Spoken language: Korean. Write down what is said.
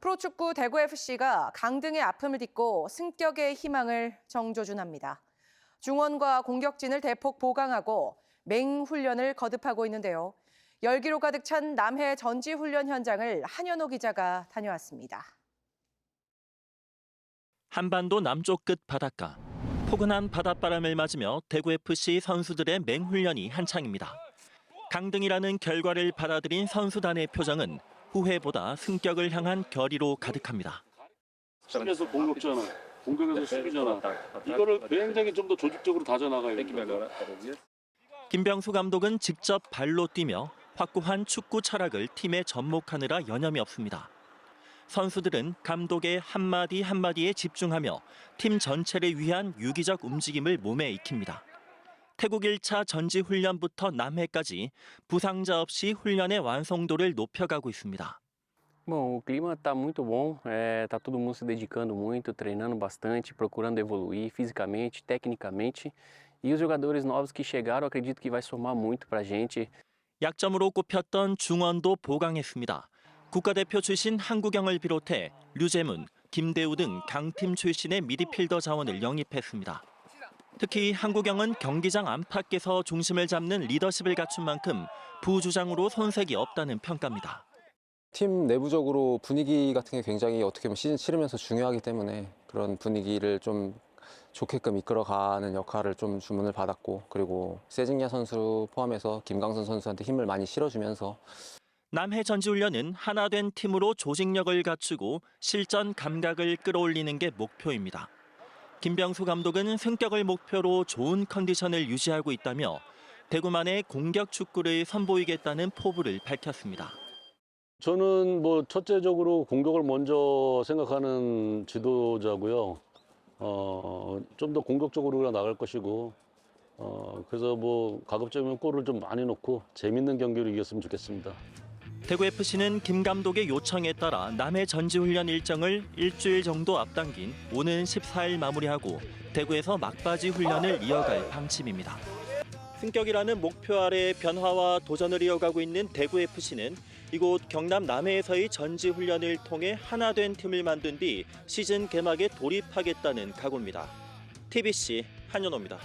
프로축구 대구FC가 강등의 아픔을 딛고 승격의 희망을 정조준합니다. 중원과 공격진을 대폭 보강하고 맹훈련을 거듭하고 있는데요. 열기로 가득 찬 남해 전지훈련 현장을 한현호 기자가 다녀왔습니다. 한반도 남쪽 끝 바닷가. 포근한 바닷바람을 맞으며 대구FC 선수들의 맹훈련이 한창입니다. 강등이라는 결과를 받아들인 선수단의 표정은 후회보다 승격을 향한 결의로 가득합니다. 수비에서 공격잖아. 공격에서 수비잖아. 이거를 굉장히 좀 더 조직적으로 다져나가야 됩니다. 김병수 감독은 직접 발로 뛰며 확고한 축구 철학을 팀에 접목하느라 여념이 없습니다. 선수들은 감독의 한마디 한마디에 집중하며 팀 전체를 위한 유기적 움직임을 몸에 익힙니다. 태국 1차 전지 훈련부터 남해까지 부상자 없이 훈련의 완성도를 높여가고 있습니다. Bom, o clima está muito bom, está todo mundo se dedicando muito, treinando bastante, procurando evoluir fisicamente, tecnicamente. E os jogadores novos que chegaram, acredito que vai somar muito para a gente. 약점으로 꼽혔던 중원도 보강했습니다. 국가대표 출신 한국영을 비롯해 류재문, 김대우 등 강팀 출신의 미드필더 자원을 영입했습니다. 특히 한국영은 경기장 안팎에서 중심을 잡는 리더십을 갖춘 만큼 부주장으로 손색이 없다는 평가입니다. 팀 내부적으로 분위기 같은 게 굉장히 어떻게 보면 시즌 치르면서 중요하기 때문에 그런 분위기를 좀 좋게끔 이끌어가는 역할을 좀 주문을 받았고 그리고 세징야 선수 포함해서 김강선 선수한테 힘을 많이 실어주면서 남해 전지훈련은 하나 된 팀으로 조직력을 갖추고 실전 감각을 끌어올리는 게 목표입니다. 김병수 감독은 승격을 목표로 좋은 컨디션을 유지하고 있다며 대구만의 공격 축구를 선보이겠다는 포부를 밝혔습니다. 저는 뭐 첫째적으로 공격을 먼저 생각하는 지도자고요. 어, 좀 더 공격적으로 나갈 것이고, 어, 그래서 뭐 가급적이면 골을 좀 많이 넣고 재밌는 경기를 이겼으면 좋겠습니다. 대구FC는 김 감독의 요청에 따라 남해 전지훈련 일정을 일주일 정도 앞당긴 오는 14일 마무리하고 대구에서 막바지 훈련을 이어갈 방침입니다. 승격이라는 목표 아래 변화와 도전을 이어가고 있는 대구FC는 이곳 경남 남해에서의 전지훈련을 통해 하나 된 팀을 만든 뒤 시즌 개막에 돌입하겠다는 각오입니다. TBC 한현호입니다.